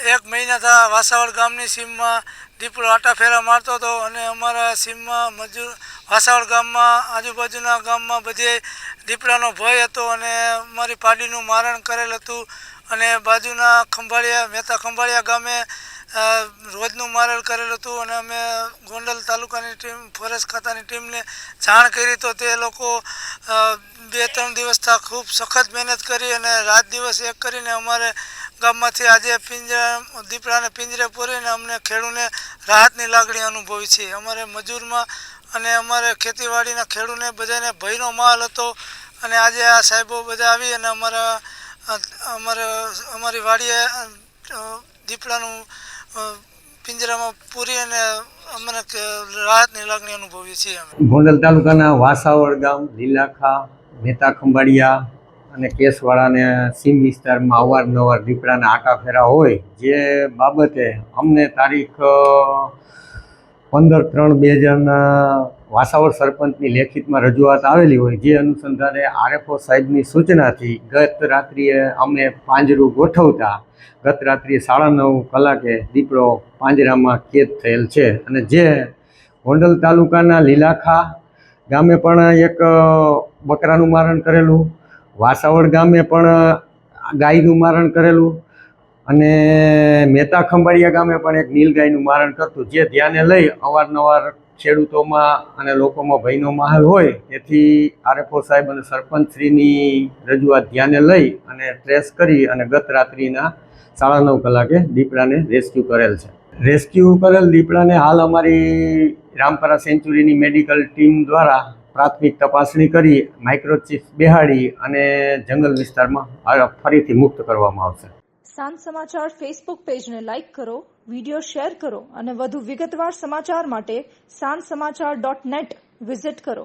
એક મહિનાથી વાસાવડ ગામની સીમમાં દીપડો આટા ફેરા મારતો હતો અને અમારા સીમમાં મજૂર, વાસાવડ ગામમાં, આજુબાજુના ગામમાં બધે દીપડાનો ભય હતો અને અમારી પાડીનું મારણ કરેલ હતું અને બાજુના ખંભાળિયા, મહેતા ખંભાળિયા ગામે રોજનું મારણ કરેલ હતું અને અમે ગોંડલ તાલુકાની ટીમ, ફોરેસ્ટ ખાતાની ટીમને જાણ કરી તો તે લોકો બે ત્રણ દિવસથી ખૂબ સખત મહેનત કરી અને રાત દિવસ એક કરીને અમારે ગામમાંથી આજે પિંજરા, દીપડાને પિંજરે પૂરીને અમને ખેડૂને રાહતની લાગણી અનુભવી છે. અમારે મજૂરમાં અને અમારે ખેતીવાડીના ખેડૂને બધાને ભયનો માહોલ હતો અને આજે આ સાહેબો બધા આવી અને અમારા, અમારે, અમારી વાડીએ દીપડાનું પિંજરામાં પૂરી અને અમને રાહતની લાગણી અનુભવીએ છીએ અમે. ગોંડલ તાલુકાના વાસાવડ ગામ, લીલાખા મહેતા ખંભાળિયા અને કેસવાળાને સીમ વિસ્તારમાં અવારનવાર દીપડાના આટા ફેરા હોય, જે બાબતે અમને તારીખ પંદર ત્રણ બે હજારના વાસાવર સરપંચની લેખિતમાં રજૂઆત આવેલી હોય, જે અનુસંધાને આરએફઓ સાહેબની સૂચનાથી ગત રાત્રિએ અમે પાંજરું ગોઠવતા, ગત રાત્રિએ સાડા નવ કલાકે દીપડો પાંજરામાં કેદ થયેલ છે. અને જે ગોંડલ તાલુકાના લીલાખા ગામે પણ એક બકરાનું મારણ કરેલું વાસાવડ ગામે પણ ગાયનું મારણ કરેલું અને મહેતા ખંભાળિયા ગામે પણ એક નીલગાયનું મારણ કરતું. જે ધ્યાને લઈ અવારનવાર ખેડૂતોમાં અને લોકોમાં ભયનો માહોલ હોય, તેથી આરએફઓ સાહેબ અને સરપંચશ્રીની રજૂઆત ધ્યાને લઈ અને ટ્રેસ કરી અને ગત રાત્રિના સાડા નવ કલાકે દીપડાને રેસ્ક્યુ કરેલ છે. રેસ્ક્યુ કરેલ દીપડાને હાલ અમારી રામપરા સેન્ચુરીની મેડિકલ ટીમ દ્વારા પ્રાથમિક તપાસણી કરી માઇક્રોચિપ બેહાડી અને જંગલ વિસ્તારમાં ફરીથી મુક્ત કરવામાં આવશે. સાંજ સમાચાર ફેસબુક પેજને લાઇક કરો વીડિયો શેર કરો અને વધુ વિગતવાર સમાચાર માટે સાંજ સમાચાર ડોટ નેટ વિઝિટ કરો.